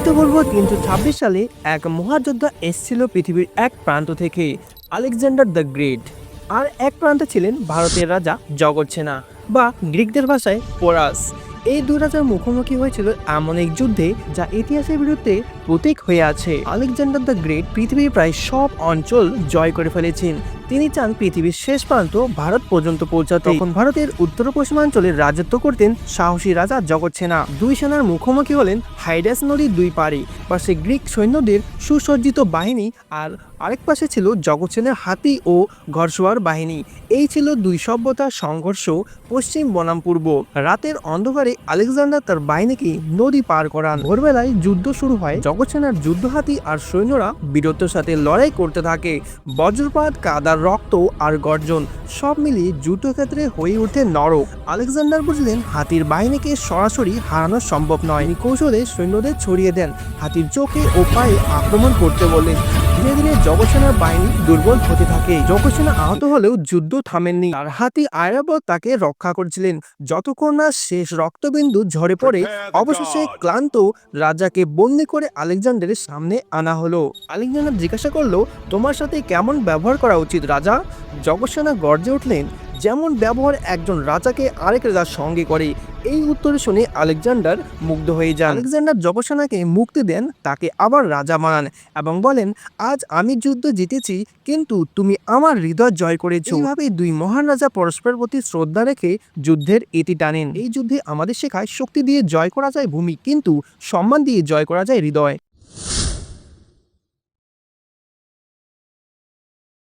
খ্রিস্টপূর্ব তিনশো ছাব্বিশ সালে এক মহাযোদ্ধা এসেছিল পৃথিবীর এক প্রান্ত থেকে, আলেকজান্ডার দ্য গ্রেট। আর এক প্রান্তে ছিলেন ভারতের রাজা জগৎসেনা বা গ্রিকদের ভাষায় পোরাস। এই দুই রাজার মুখোমুখি হয়েছিল এমন এক যুদ্ধে যা ইতিহাসের বিরুদ্ধে প্রতীক হয়ে আছে। আলেকজান্ডার দ্য গ্রেট পৃথিবীর প্রায় সব অঞ্চল জয় করে ফেলেছেন। তিনি চান পৃথিবীর শেষ প্রান্ত ভারত পর্যন্ত পৌঁছাতে। তখন ভারতের উত্তর পশ্চিমাঞ্চলে রাজত্ব করতেন সাহসী রাজা জগৎসেনা। দুই সেনার মুখোমুখি হলেন হাইডাস নদীর দুই পাড়ে। পাশে গ্রিক সৈন্যদের সুসজ্জিত বাহিনী আর আরেক পাশে ছিল জগৎসেনের হাতি ও ঘরসোয়ার বাহিনী। এই ছিল দুই সভ্যতার সংঘর্ষ পশ্চিম বনাম পূর্ব। রাতের অন্ধকারে আলেকজান্ডার তার বাহিনীকে নদী পার করান। ভোরবেলায় যুদ্ধ শুরু হয়। জগৎসেনার যুদ্ধ হাতি আর সৈন্যরা বীরত্বের সাথে লড়াই করতে থাকে। বজ্রপাত, কাদার রক্ত আর গর্জন সব মিলিয়ে যুদ্ধক্ষেত্রে হয়ে ওঠে নরক। আলেকজান্ডার বুঝলেন হাতির বাহিনীকে সরাসরি হারানো সম্ভব নয়। কৌশলে সৈন্যদের ছড়িয়ে দেন। হাতির চোখে ও পায়ে আক্রমণ করতে বলেন ধীরে ধীরে জগসেনার বাহিনী দুর্বল হতে থাকে। জগসেনা আহত হলেও যুদ্ধ থামেননি। তার হাতি আয়রাবত তাকে রক্ষা করছিলেন। যতক্ষণ না শেষ রক্তবিন্দু ঝরে পড়ে অবশেষে ক্লান্ত রাজাকে বন্দি করে আলেকজান্ডারের সামনে আনা হলো। আলেকজান্ডার জিজ্ঞাসা করল তোমার সাথে কেমন ব্যবহার করা উচিত রাজা? জগসেনা গর্জে উঠলেন যেমন ব্যবহার একজন রাজাকে আরেক রাজার সঙ্গে করে। এই উত্তর শুনে আলেকজান্ডার মুগ্ধ হয়ে যান। আলেকজান্ডার যবসেনাকে মুক্তি দেন, তাকে আবার রাজা বানান এবং বলেন, আজ আমি যুদ্ধ জিতেছি, কিন্তু তুমি আমার হৃদয় জয় করেছ। এইভাবে দুই মহান রাজা পরস্পরের প্রতি শ্রদ্ধা রেখে যুদ্ধের এটি টানেন। এই যুদ্ধে আমাদের শেখায় শক্তি দিয়ে জয় করা যায় ভূমি, কিন্তু সম্মান দিয়ে জয় করা যায় হৃদয়।